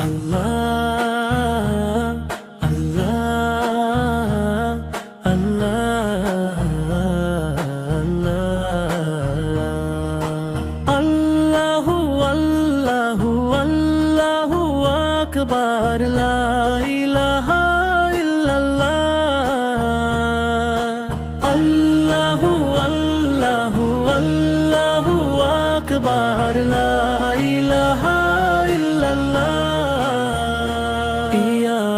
আল্লাহ আল্লাহ আল্লাহ আল্লাহু আল্লাহু আল্লাহু আকবার লা ইলাহা ইল্লাল্লাহ আল্লাহু আল্লাহু আল্লাহু আকবার লা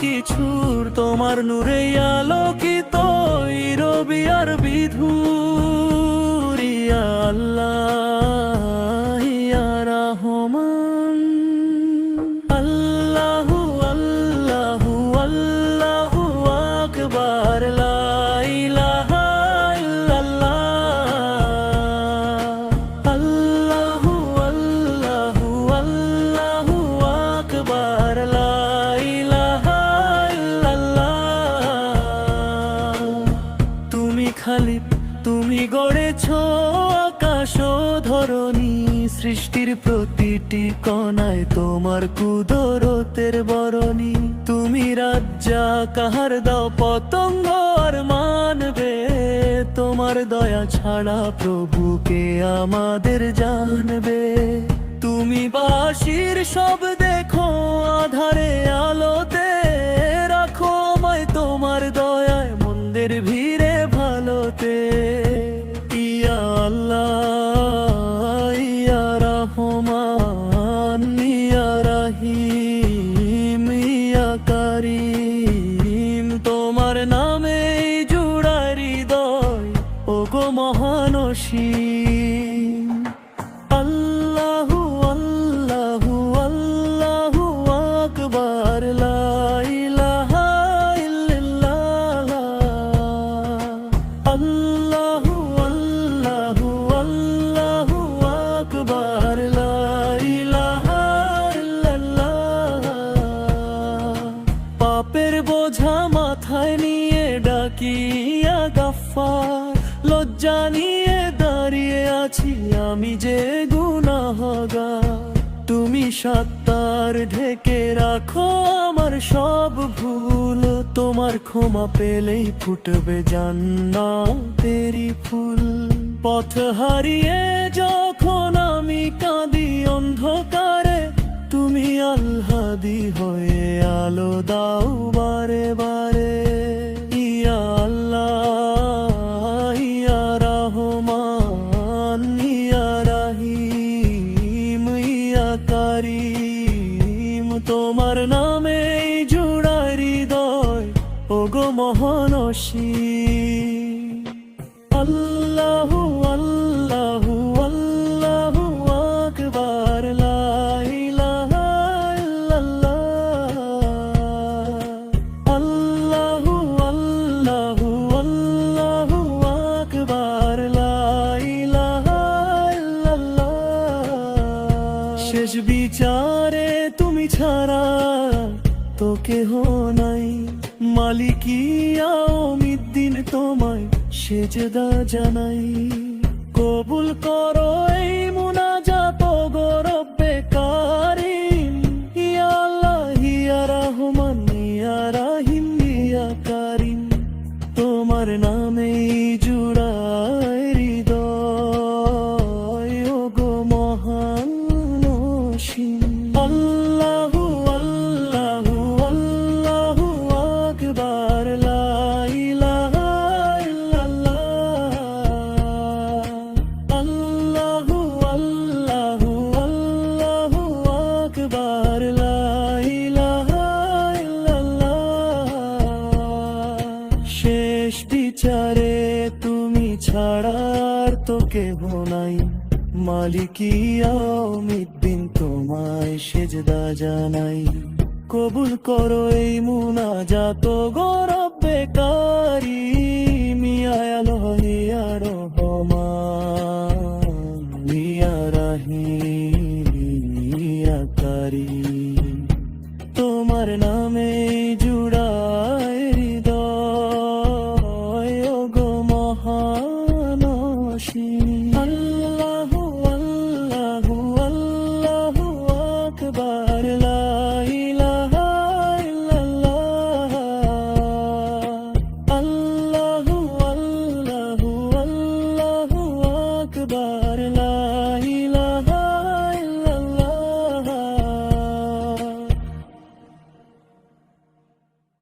কিছুর তোমার নূরে আলোকিত রবি আর বিধুর ইয়া আল্লাহ। সৃষ্টির প্রতিটি কণায় তোমার কুদরতের বরণী। তুমি রাজ্জা, কাহার দাও পতঙ্গ আর মানবে। তোমার দয়া ছাড়া প্রভুকে আমাদের জানবে। তুমি বাসির সব দেখো, আধারে আলোতে রাখো আমায় তোমার দয়ায়। মন্দির পাপের বোঝা মাথায় নিয়ে ডাকিয়া গাফার লজ্জা নিয়ে দাঁড়িয়ে আছি আমি যে গুনাহগার। তুমি সত্তার ঢেকে রাখো আমার সব ভুল। তোমার ক্ষমা পেলেই ফুটবে জান্নাতেরি ফুল। পথ হারিয়ে যখন আমি কাঁদি অন্ধকারে, তুমি আল্লাদি হয়ে আলো দাও বারে বারে। তোমার নামে জুড়ায় হৃদয়। ও গো মহানসী কেহ নাই। মালিকিয়া অমিদ্দিন তোমায় সেজদা জানাই। কবুল করো এই মুনাজাত বিচারে তুমি ছাড়ার তো কেহ নাই। মালিকিয়াও মিদ্দিন তোমায় সেজদা জানাই। কবুল করো এই মুনা যাত গরব বেকারি।